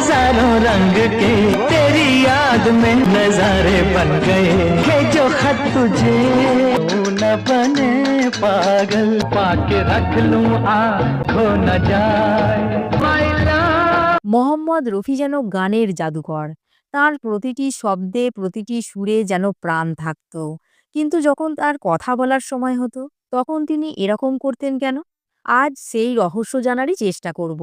हजारों रंग के तेरी याद में नजारे बन गए ये जो खत तुझे तू न बने पागल पाके रख लूं आंखों न जाए My love মোহাম্মদ রফি যেন গানের জাদুকর তার প্রতিটি শব্দে প্রতিটি সুরে যেন প্রাণ থাকত কিন্তু যখন তার কথা বলার সময় হতো তখন তিনি এরকম করতেন কেন আজ সেই রহস্য জানারই চেষ্টা করব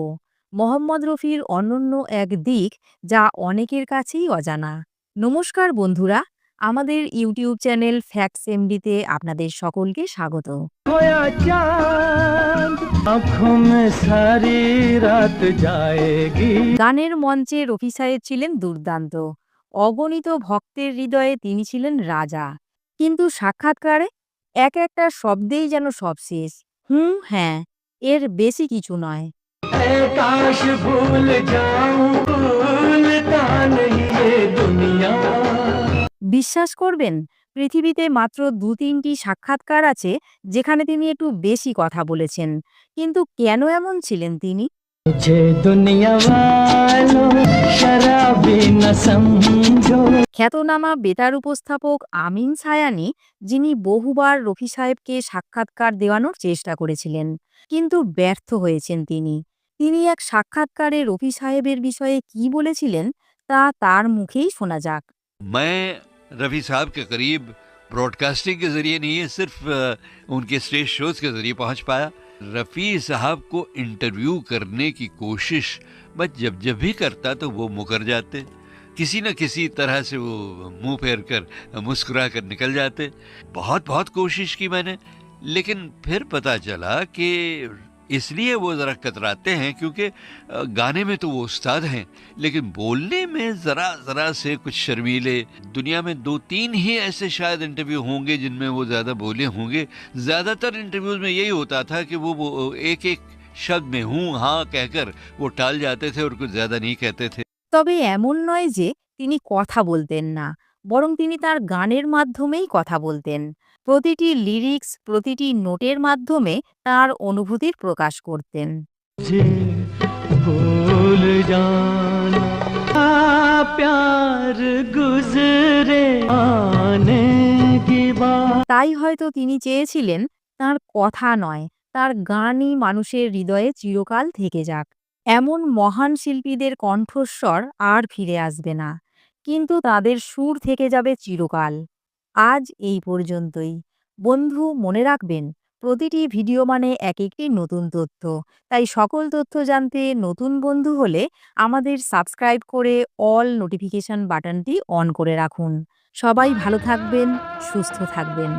মোহাম্মদ রফির অনন্য এক দিক যা অনেকের কাছেই অজানা। নমস্কার বন্ধুরা আমাদের ইউটিউব চ্যানেল ফ্যাক্স এমডিতে আপনাদের সকলকে স্বাগত। গানের মঞ্চে রফি সাহেব ছিলেন দুর্দান্ত। অগণিত ভক্তের হৃদয়ে তিনি ছিলেন রাজা। কিন্তু সাক্ষাৎকারে এক একটা শব্দেই যেন সব শেষ। হুম হ্যাঁ এর বেশি কিছু নয়। ऐ काश भूल जाऊं भूलता नहीं ये दुनिया বিশ্বাস করবেন পৃথিবীতে মাত্র দু তিনটি সাক্ষাৎকার আছে যেখানে তিনি একটু বেশি কথা বলেছেন কিন্তু কেন এমন ছিলেন তিনি मुझे दुनिया वालों शराबी न समझो খ্যাতনামা বেতার উপস্থাপক আমিন সায়ানি যিনি বহুবার রফি সাহেবকে সাক্ষাৎকার দেওয়ানোর চেষ্টা করেছিলেন কিন্তু ব্যর্থ হয়েছেন তিনি তিনি এক সাক্ষাৎকারে রফি সাহেবের বিষয়ে কি বলেছিলেন তা তার মুখেই শোনা যাক मैं रफ़ी साहब के करीब ब्रॉडकास्टिंग के ज़रिए नहीं है सिर्फ अ, उनके स्टेज शोज के ज़रिए पहुंच पाया रफ़ी साहब को इंटरव्यू करने की कोशिश मैं जब जब भी करता तो वो मुकर जाते किसी न किसी तरह से वो मुंह फेर कर मुस्कुरा कर निकल जाते बहुत बहुत कोशिश की मैंने लेकिन फिर पता चला कि इसलिए वो ज़रा कतराते हैं क्योंकि अ, गाने में तो वो उस्ताद हैं लेकिन बोलने में ज़रा ज़रा से कुछ शर्मीले दुनिया में दो तीन ही ऐसे शायद इंटरव्यू होंगे जिनमें वो ज़्यादा बोले होंगे ज़्यादातर इंटरव्यूज़ में यही होता था कि वो, वो एक एक शब्द में हूँ हाँ कहकर वो टाल जाते थे और कुछ ज़्यादा नहीं कहते थे তবে এমন নয় যে তিনি কথা বলতেন না বরং তিনি তার গানের মাধ্যমেই কথা বলতেন। প্রতিটি লিরিক্স প্রতিটি নোটের মাধ্যমে তার অনুভূতির প্রকাশ করতেন। তাই হয়তো তিনি চেয়েছিলেন তার কথা নয় তার গানই মানুষের হৃদয়ে চিরকাল থেকে যাক। এমন মহান শিল্পীদের কণ্ঠস্বর আর ফিরে আসবে না। কিন্তু তাদের সুর থেকে যাবে চিরকাল। আজ এই পর্যন্তই। বন্ধু, মনে রাখবেন, প্রতিটি ভিডিও মানে এক একটি নতুন তথ্য। তাই সকল তথ্য জানতে নতুন বন্ধু হলে আমাদের সাবস্ক্রাইব করে অল নোটিফিকেশন বাটনটি অন করে রাখুন। সবাই ভালো থাকবেন, সুস্থ থাকবেন।